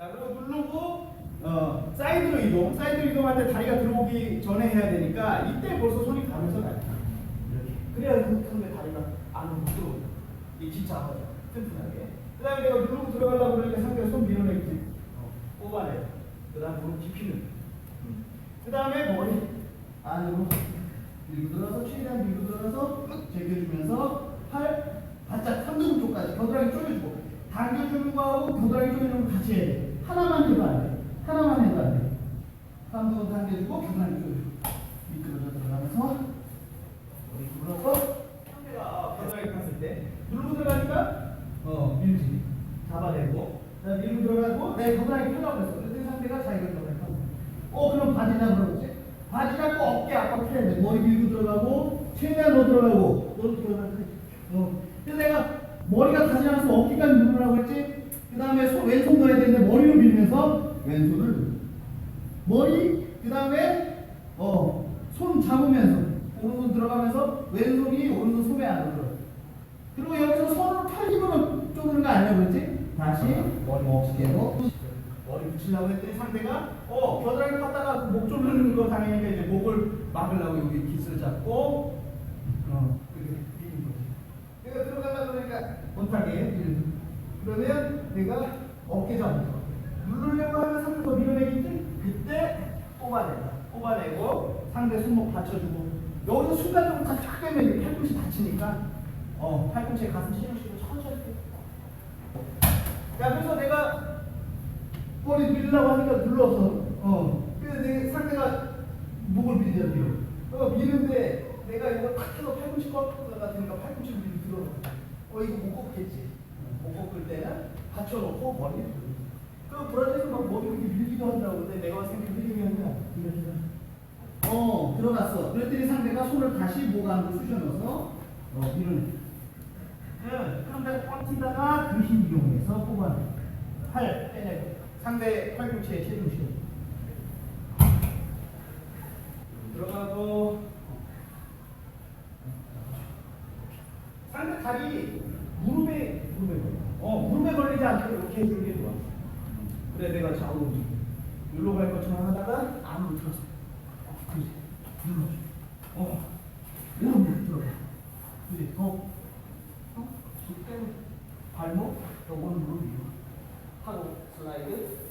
자, 그리고 누르고 어, 사이드로 이동. 사이드로 이동할 때 다리가 들어오기 전에 해야 되니까 이때 벌써 손이 가면서 가요. 그래야 그 상대 다리가 안으로 못 들어오고. 이 진짜 아파요. 튼튼하게. 그 다음에 내가 누르고 들어가려고 그러니까 상대가 손 밀어내기 어, 뽑아내요. 그 다음 무릎 깊이는. 그 다음에 머리 안으로 밀고 들어가서 최대한 밀고 들어가서 ปึ๊ 제껴주면서 팔 바짝 삼등 쪽까지 겨드랑이 쪼개주고 당겨주는 거하고 겨드랑이 쪼개주는 거 같이 해야 돼. 하나만 해도 안 돼. 하나만 해도 안 돼. 삼등은 당겨주고 겨드랑이 쪼개주고 미끄러져 들어가면서 머리 굴러서 상대가 겨드랑이 탔을 때 누르고 들어가니까 어 밀지 잡아내고 자 밀고 들어가고 내 겨드랑이 했어. 그때 상대가 자기가 펴고 어 그럼 바지 잡으라고 그랬지? 바지 잡고 어깨 압박해야 돼. 머리 밀고 들어가고 최대한 더 들어가고 너 들어가고 어. 그래서 내가 머리가 가지 않아서 어깨까지 누르라고 했지? 그 다음에 왼손 넣어야 되는데 머리로 밀면서 왼손을. 머리 그 다음에 어 손 잡으면서 오른손 들어가면서 왼손이 오른손 소매 안으로 들어. 그리고 여기서 손으로 팔 힘으로 쪼는 거 아니야 그랬지? 다시 머리 어깨로 머리 붙이려고 했더니 상대가 어 겨드랑이 팠다가 목 조르는 거 당연히 이제 목을 막으려고 여기 깃을 잡고 어 그렇게 미는 거지. 내가 들어가려고 그러니까 못하게 밀는. 그러면 내가 어깨 잡고 누르려고 하면 상대가 밀어내겠지? 그때 뽑아낸다. 뽑아내고 상대 손목 받쳐주고. 여기서 순간적으로 다쫙 빼면 팔꿈치 다치니까 어 팔꿈치에 가슴 실으시고 천천히 야 그래서 내가 머리 밀려고 하니까 눌러서 어 그래서 내 상대가 목을 밀어. 어 미는데 내가 이거 탁 해서 팔꿈치 꺾을 것 같으니까 팔꿈치를 밀어 들어 어 이거 못 꺾겠지. 못 꺾을 때는 받쳐놓고 머리를 돌려 그 브라질에서 막 머리 이렇게 밀기도 한다고 근데 내가 생각해 이렇게 어 들어갔어 그랬더니 상대가 손을 다시 목 안으로 쑤셔 넣어서 어 밀어내 응, 그럼 내가 꽉 튀다가 그힘 이용해서 뽑아내. 팔 빼내고 상대 팔꿈치에 체중 실어. 들어가고 상대 다리 무릎에 무릎에. 어 무릎에 걸리지 않게 이렇게 해주는 게 좋아. 그래 내가 좌우로. 여기로 갈 것처럼 하다가 안으로 들어서. 어, 그지. 눌러줘. 어. 이런 거 들어봐. 이게 더, 어? 때 발목, 요거는 무릎 위로. 하고 슬라이드.